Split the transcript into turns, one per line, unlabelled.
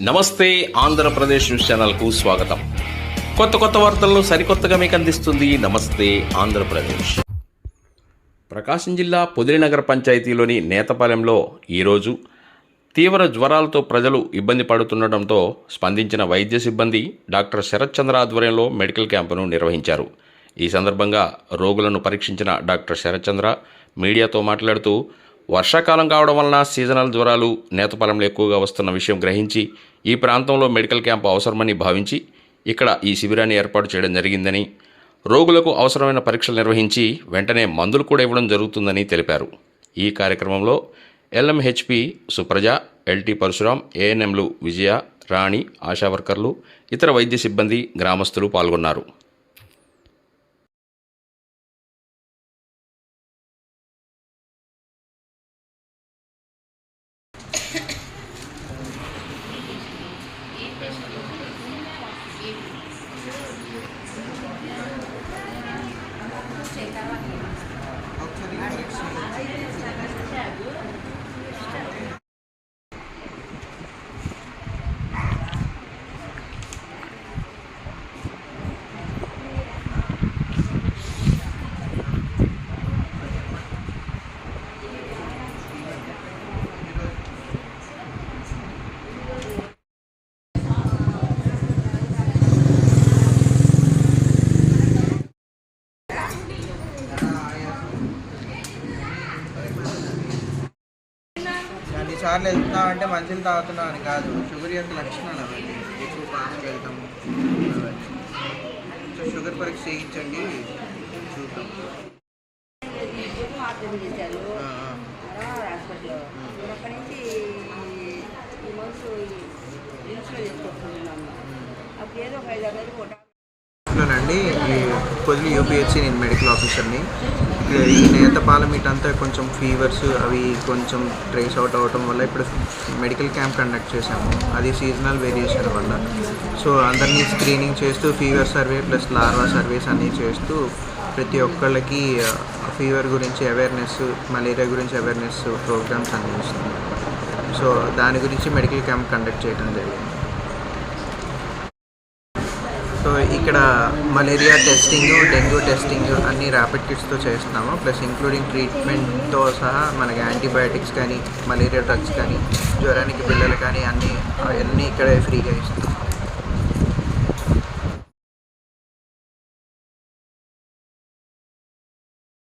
నమస్తే ఆంధ్రప్రదేశ్ న్యూస్ ఛానల్కు స్వాగతం. కొత్త కొత్త వార్తలను సరికొత్తగా మీకు అందిస్తుంది నమస్తే ఆంధ్రప్రదేశ్. ప్రకాశం జిల్లా పొదిలినగర పంచాయతీలోని నేతపాలెంలో ఈరోజు తీవ్ర జ్వరాలతో ప్రజలు ఇబ్బంది పడుతుండటంతో స్పందించిన వైద్య సిబ్బంది డాక్టర్ శరత్ చంద్ర ఆధ్వర్యంలో మెడికల్ క్యాంపును నిర్వహించారు. ఈ సందర్భంగా రోగులను పరీక్షించిన డాక్టర్ శరత్ చంద్ర మీడియాతో మాట్లాడుతూ వర్షాకాలం కావడం వలన సీజనల్ జ్వరాలు నేతపాలెంలో ఎక్కువగా వస్తున్న విషయం గ్రహించి ఈ ప్రాంతంలో మెడికల్ క్యాంపు అవసరమని భావించి ఇక్కడ ఈ శిబిరాన్ని ఏర్పాటు చేయడం జరిగిందని రోగులకు అవసరమైన పరీక్షలు నిర్వహించి వెంటనే మందులు కూడా ఇవ్వడం జరుగుతుందని తెలిపారు. ఈ కార్యక్రమంలో ఎల్ఎంహెచ్పి సుప్రజ ఎల్టీ పరశురాం ఏఎన్ఎంలు విజయ రాణి ఆశా వర్కర్లు ఇతర వైద్య సిబ్బంది గ్రామస్తులు పాల్గొన్నారు.
అన్నిసార్లు వెళ్తున్నావు అంటే మంచిలు తాగుతున్నావు అని కాదు షుగర్ యొక్క లక్షణాలు అవన్నీ ఎక్కువ ఫాస్ట్గా వెళ్తాము. సో షుగర్ పరీక్ష చేయించండి చూద్దాం అండి ఈ పొదిలి యూపీహెచ్సి నేను మెడికల్ ఆఫీసర్ని ఈ నేతపాలెం ఇటంతా కొంచెం ఫీవర్స్ అవి కొంచెం ట్రేస్ అవుట్ అవటం వల్ల ఇప్పుడు మెడికల్ క్యాంప్ కండక్ట్ చేశాము. అది సీజనల్ వేరియేషన్ వల్ల. సో అందరినీ స్క్రీనింగ్ చేస్తూ fever survey plus larva surveys అన్నీ చేస్తూ ప్రతి ఒక్కళ్ళకి ఫీవర్ గురించి అవేర్నెస్ మలేరియా గురించి అవేర్నెస్ ప్రోగ్రామ్స్ అందిస్తుంది సో దాని గురించి మెడికల్ క్యాంప్ కండక్ట్ చేయడం జరిగింది. సో ఇక్కడ మలేరియా టెస్టింగ్ డెంగ్యూ టెస్టింగ్ అన్ని ర్యాపిడ్ కిట్స్తో చేస్తున్నాము. ప్లస్ ఇంక్లూడింగ్ ట్రీట్మెంట్తో సహా మనకి యాంటీబయాటిక్స్ కానీ మలేరియా డ్రగ్స్ కానీ జ్వరానికి పిల్లలు కానీ అన్నీ అన్నీ ఇక్కడే ఫ్రీగా ఇస్తున్నాం